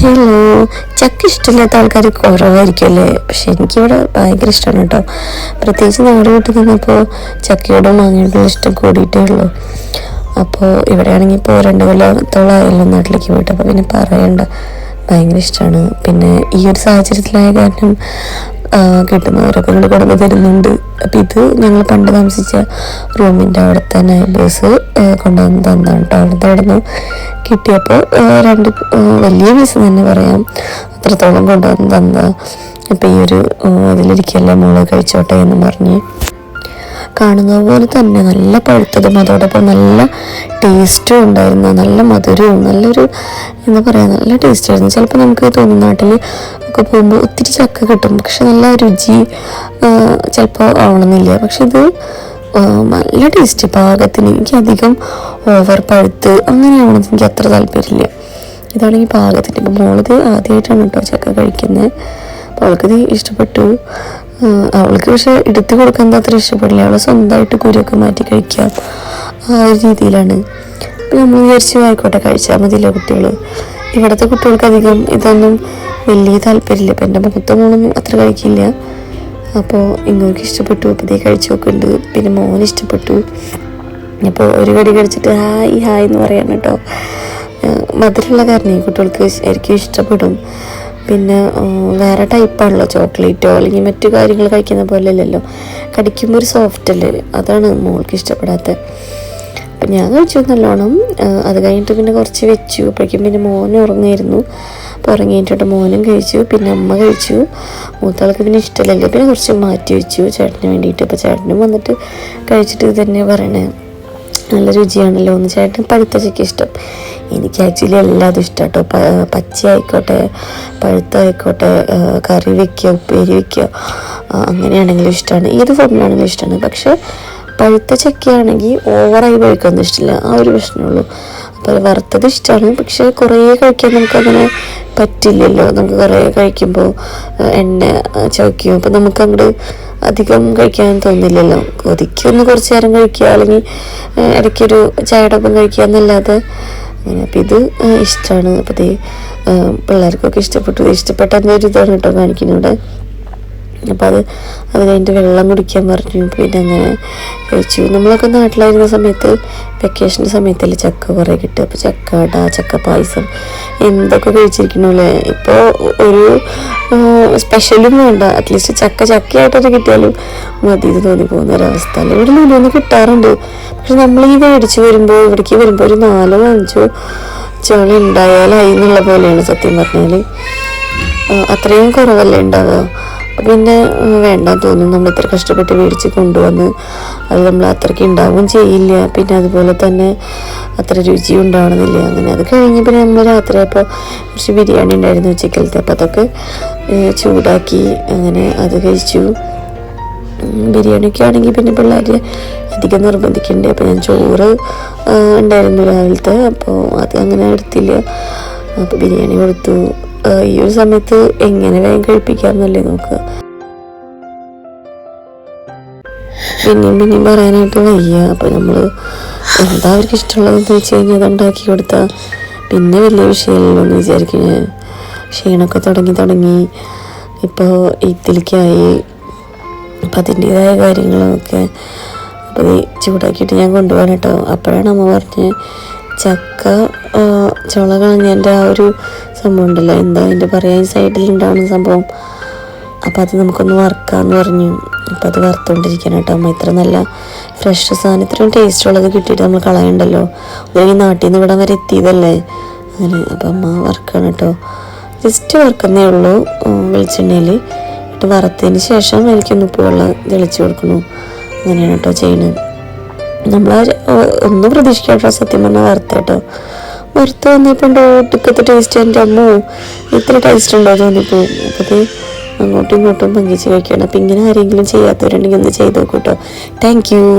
Hello ചക്ക ഇഷ്ടമില്ലാത്ത ആൾക്കാർ കുറവായിരിക്കും അല്ലേ പക്ഷെ എനിക്കിവിടെ ഭയങ്കര ഇഷ്ടമാണ് കേട്ടോ. പ്രത്യേകിച്ച് ഞങ്ങളുടെ വീട്ടിൽ നിന്നിപ്പോൾ ചക്കയോടും മാങ്ങയോടും ഇഷ്ടം കൂടിയിട്ടേ ഉള്ളൂ. അപ്പോൾ ഇവിടെയാണെങ്കിൽ ഇപ്പോൾ രണ്ട് കൊല്ലത്തോളമായല്ലോ നാട്ടിലേക്ക് പോയിട്ട്. അപ്പോൾ പിന്നെ പറയണ്ട. ഭയങ്കര ഇഷ്ടമാണ് പിന്നെ ഈ ഒരു സാഹചര്യത്തിലായ കാരണം കിട്ടുന്നവരൊക്കെ ഇങ്ങോട്ട് കടന്നു തരുന്നുണ്ട്. അപ്പം ഇത് ഞങ്ങൾ പണ്ട് താമസിച്ച റൂമിന്റെ അവിടുത്തെ നൈബേഴ്സ് കൊണ്ടുവന്ന് തന്നാണ് കേട്ടോ അവിടുത്തെ അവിടെ നിന്ന് കിട്ടിയപ്പോൾ രണ്ട് വലിയ പീസ് തന്നെ പറയാം. അത്രത്തോളം കൊണ്ടുവന്ന് തന്ന. അപ്പം ഈ ഒരു ആ, ഇതിലിരിക്കല്ലേ മോൾ കഴിച്ചോട്ടെ എന്ന് പറഞ്ഞ്. കാണുന്നത് പോലെ തന്നെ നല്ല പഴുത്തതും അതോടൊപ്പം നല്ല ടേസ്റ്റും ഉണ്ടായിരുന്നു. നല്ല മധുരവും നല്ലൊരു എന്താ പറയുക നല്ല ടേസ്റ്റ് ആയിരുന്നു. ചിലപ്പോൾ നമുക്ക് തോന്നുന്ന നാട്ടിൽ ഒക്കെ പോകുമ്പോൾ ഒത്തിരി ചക്ക കിട്ടും. പക്ഷെ നല്ല രുചി ചിലപ്പോൾ ആവണമെന്നില്ല. പക്ഷെ ഇത് നല്ല ടേസ്റ്റ് പാകത്തിന് എനിക്ക് അധികം ഓവർ പഴുത്ത് അങ്ങനെയാവണമെന്ന് എനിക്ക് അത്ര താല്പര്യമില്ല. ഇതാണെങ്കിൽ പാകത്തിന്. ഇപ്പോൾ മോളിത് ആദ്യമായിട്ടാണ് കേട്ടോ ചക്ക കഴിക്കുന്നത് അപ്പോൾ അവൾക്കിത് ഇഷ്ടപ്പെട്ടു. അവൾക്ക് പക്ഷെ എടുത്തു കൊടുക്കാൻ അത്ര ഇഷ്ടപ്പെടില്ല. അവൾ സ്വന്തമായിട്ട് കുരുവൊക്കെ മാറ്റി കഴിക്കുക ആ ഒരു രീതിയിലാണ്. അപ്പം നമ്മൾ വിചാരിച്ചു ആയിക്കോട്ടെ കഴിച്ചാൽ മതിയല്ലോ കുട്ടികൾ ഇവിടുത്തെ കുട്ടികൾക്ക് അധികം ഇതൊന്നും വലിയ താല്പര്യമില്ല. ഇപ്പം എന്റെ മൂത്ത മോളൊന്നും അത്ര കഴിക്കില്ല. അപ്പോൾ ഇങ്ങോട്ട് ഇഷ്ടപ്പെട്ടു അപ്പോൾ ഇതേ കഴിച്ചു നോക്കുന്നുണ്ട്. പിന്നെ മോൻ ഇഷ്ടപ്പെട്ടു. അപ്പോൾ ഒരു കടി കഴിച്ചിട്ട് ഹായ് ഹായ് എന്ന് പറയാണ് കേട്ടോ. മധുരമുള്ള കാരണം ഈ കുട്ടികൾക്ക് ശരിക്കും ഇഷ്ടപ്പെടും. പിന്നെ വേറെ ടൈപ്പാണല്ലോ ചോക്ലേറ്റോ അല്ലെങ്കിൽ മറ്റു കാര്യങ്ങൾ കഴിക്കുന്ന പോലെ അല്ലല്ലോ. കടിക്കുമ്പോൾ ഒരു സോഫ്റ്റ് അല്ലേ? അതാണ് മോൾക്ക് ഇഷ്ടപ്പെടാത്തത് അപ്പം ഞാൻ കഴിച്ചു നല്ലോണം. അത് കഴിഞ്ഞിട്ട് പിന്നെ കുറച്ച് വെച്ചു. അപ്പോഴേക്കും പിന്നെ മോൻ ഉറങ്ങായിരുന്നു. അപ്പോൾ ഉറങ്ങിയിട്ടിട്ട് മോനും കഴിച്ചു. പിന്നെ അമ്മ കഴിച്ചു. മൂത്താൾക്ക് പിന്നെ ഇഷ്ടമല്ലല്ലോ. പിന്നെ കുറച്ച് മാറ്റി വെച്ചു ചേട്ടന് വേണ്ടിയിട്ട്. അപ്പോൾ ചേട്ടനും വന്നിട്ട് കഴിച്ചിട്ട് ഇത് തന്നെ പറയണേ. നല്ല രുചിയാണല്ലോ എന്ന്. ചേട്ടൻ പഴുത്ത ചക്ക ഇഷ്ടം. എനിക്ക് ആക്ച്വലി എല്ലാതും ഇഷ്ടം കേട്ടോ പച്ച ആയിക്കോട്ടെ പഴുത്ത കറി വെക്കുക ഉപ്പേരി വെക്കുക ആ, അങ്ങനെയാണെങ്കിലും ഇഷ്ടമാണ് ഏത് ഫോമിലാണെങ്കിലും ഇഷ്ടമാണ് പക്ഷേ പഴുത്ത ചക്കയാണെങ്കിൽ ഓവറായി പഴുക്കൊന്നും ഇഷ്ടമില്ല ആ ഒരു പ്രശ്നമുള്ളൂ. അപ്പോൾ വറുത്തത് ഇഷ്ടമാണ് പക്ഷേ കുറേ കഴിക്കാൻ നമുക്കങ്ങനെ പറ്റില്ലല്ലോ. നമുക്ക് കുറേ കഴിക്കുമ്പോൾ എണ്ണ ചവയ്ക്കും. അപ്പോൾ നമുക്ക് അങ്ങോട്ട് അധികം കഴിക്കാൻ തോന്നില്ലല്ലോ. കൊതിക്കൊന്ന് കുറച്ച് നേരം കഴിക്കുക. അല്ലെങ്കിൽ ഇടയ്ക്കൊരു ചായയുടെ ഒപ്പം കഴിക്കുക എന്നല്ലാതെ അങ്ങനെ അപ്പം ഇത് ഇഷ്ടമാണ് അപ്പോൾ ഇത് പിള്ളേർക്കൊക്കെ ഇഷ്ടപ്പെട്ടു. ഇഷ്ടപ്പെട്ട എന്റെ ഒരു ഇതാണ് കേട്ടോ കാണിക്കുന്നുണ്ട് അപ്പോൾ അത് അത് കഴിഞ്ഞിട്ട് വെള്ളം കുടിക്കാൻ പറഞ്ഞു. പിന്നെ അങ്ങനെ കഴിച്ചു. നമ്മളൊക്കെ നാട്ടിലായിരുന്ന സമയത്ത് വെക്കേഷന്റെ സമയത്തിൽ ചക്ക കുറേ കിട്ടുക. അപ്പോൾ ചക്ക അട ചക്ക പായസം എന്തൊക്കെ കഴിച്ചിരിക്കണല്ലേ ഇപ്പോൾ ഒരു സ്പെഷ്യലും വേണ്ട. അറ്റ്ലീസ്റ്റ് ചക്ക ചക്കയായിട്ടൊക്കെ കിട്ടിയാലും മതി ഇത് തോന്നി പോകുന്ന ഒരവസ്ഥ. ഇവിടെ നിന്ന് കിട്ടാറുണ്ട്. പക്ഷെ നമ്മൾ ഈ മേടിച്ച് വരുമ്പോൾ ഇവിടേക്ക് വരുമ്പോൾ ഒരു നാലോ അഞ്ചോ ചോള ഉണ്ടായാലായി എന്നുള്ള പോലെയാണ് സത്യം പറഞ്ഞാൽ അത്രയും കുറവല്ലേ ഉണ്ടാവുക? പിന്നെ വേണ്ട തോന്നും നമ്മൾ ഇത്ര കഷ്ടപ്പെട്ട് മേടിച്ച് കൊണ്ടുവന്ന് അത് നമ്മൾ അത്രയ്ക്ക് ഉണ്ടാവും ചെയ്യില്ല. പിന്നെ അതുപോലെ തന്നെ അത്ര രുചി ഉണ്ടാവണമെന്നില്ല. അങ്ങനെ അത് കഴിഞ്ഞ് പിന്നെ നമ്മൾ രാത്രി അപ്പോൾ കുറച്ച് ബിരിയാണി ഉണ്ടായിരുന്നു ഉച്ചക്കലത്തെ. അപ്പോൾ അതൊക്കെ ചൂടാക്കി അങ്ങനെ അത് കഴിച്ചു. ബിരിയാണിയൊക്കെ ആണെങ്കിൽ പിന്നെ പിള്ളേർ അധികം നിർബന്ധിക്കണ്ടേ. അപ്പോൾ ഞാൻ ചോറ് ഉണ്ടായിരുന്നു രാവിലത്തെ. അപ്പോൾ അത് അങ്ങനെ എടുത്തില്ല. അപ്പോൾ ബിരിയാണി കൊടുത്തു. ഈ ഒരു സമയത്ത് എങ്ങനെ വേഗം കഴിപ്പിക്കാമെന്നല്ലേ നോക്കുക. പിന്നെയും പിന്നെയും പറയാനായിട്ട് വയ്യ. അപ്പോൾ നമ്മൾ എന്താ അവർക്ക് ഇഷ്ടമുള്ളതെന്ന് വെച്ച് കഴിഞ്ഞാൽ അത് ഉണ്ടാക്കി കൊടുത്താൽ പിന്നെ വലിയ വിഷയമല്ലോ എന്ന് വിചാരിക്കുന്നത് ക്ഷീണമൊക്കെ തുടങ്ങി തുടങ്ങി. ഇപ്പോൾ ഇതിലേക്കായി അപ്പം അതിന്റെതായ കാര്യങ്ങളൊക്കെ അപ്പോൾ ചൂടാക്കിയിട്ട് ഞാൻ കൊണ്ടുപോകാൻ കേട്ടോ. അപ്പോഴാണ് അമ്മ പറഞ്ഞ് ചക്ക ചുള കളഞ്ഞതിന്റെ ആ ഒരു സംഭവം ഉണ്ടല്ലോ. എന്താ അതിന്റെ പറയാൻ സൈഡിൽ ഉണ്ടാവുന്ന സംഭവം. അപ്പോൾ അത് നമുക്കൊന്ന് വറുക്കാമെന്ന് പറഞ്ഞു. അപ്പോൾ അത് വറുത്തുകൊണ്ടിരിക്കണം കേട്ടോ അമ്മ. ഇത്ര നല്ല ഫ്രഷ് സാധനം ഇത്രയും ടേസ്റ്റ് ഉള്ളത് കിട്ടിയിട്ട് നമ്മൾ കളയണ്ടല്ലോ. അല്ലെങ്കിൽ നാട്ടിൽ നിന്ന് ഇവിടെ വരെ എത്തിയതല്ലേ? അങ്ങനെ അപ്പം അമ്മ വറുക്കാണ് കേട്ടോ. ജസ്റ്റ് വറുക്കുന്നേ ഉള്ളൂ വെളിച്ചെണ്ണയിൽ വറുത്തതിന് ശേഷം എനിക്കൊന്ന് ഉപ്പുവെള്ളം തെളിച്ച് കൊടുക്കണു. അങ്ങനെയാണ് കേട്ടോ ചെയ്യുന്നത് നമ്മൾ ഒന്നും പ്രതീക്ഷിക്കാട്ടോ സത്യം പറഞ്ഞാൽ വറുത്ത കേട്ടോ വറുത്ത് വന്നപ്പോൾ ഒട്ടുക്കത്തെ ടേസ്റ്റ് എന്റെ അമ്മോ. ഇത്ര ടേസ്റ്റ് ഉണ്ടോ തോന്നിപ്പോ അപ്പോൾ അങ്ങോട്ടും ഇങ്ങോട്ടും പങ്കിച്ച് കഴിക്കണം. അപ്പം ഇങ്ങനെ ആരെങ്കിലും ചെയ്യാത്തവരുണ്ടെങ്കിൽ ഒന്ന് ചെയ്ത് നോക്കൂട്ടോ താങ്ക് യു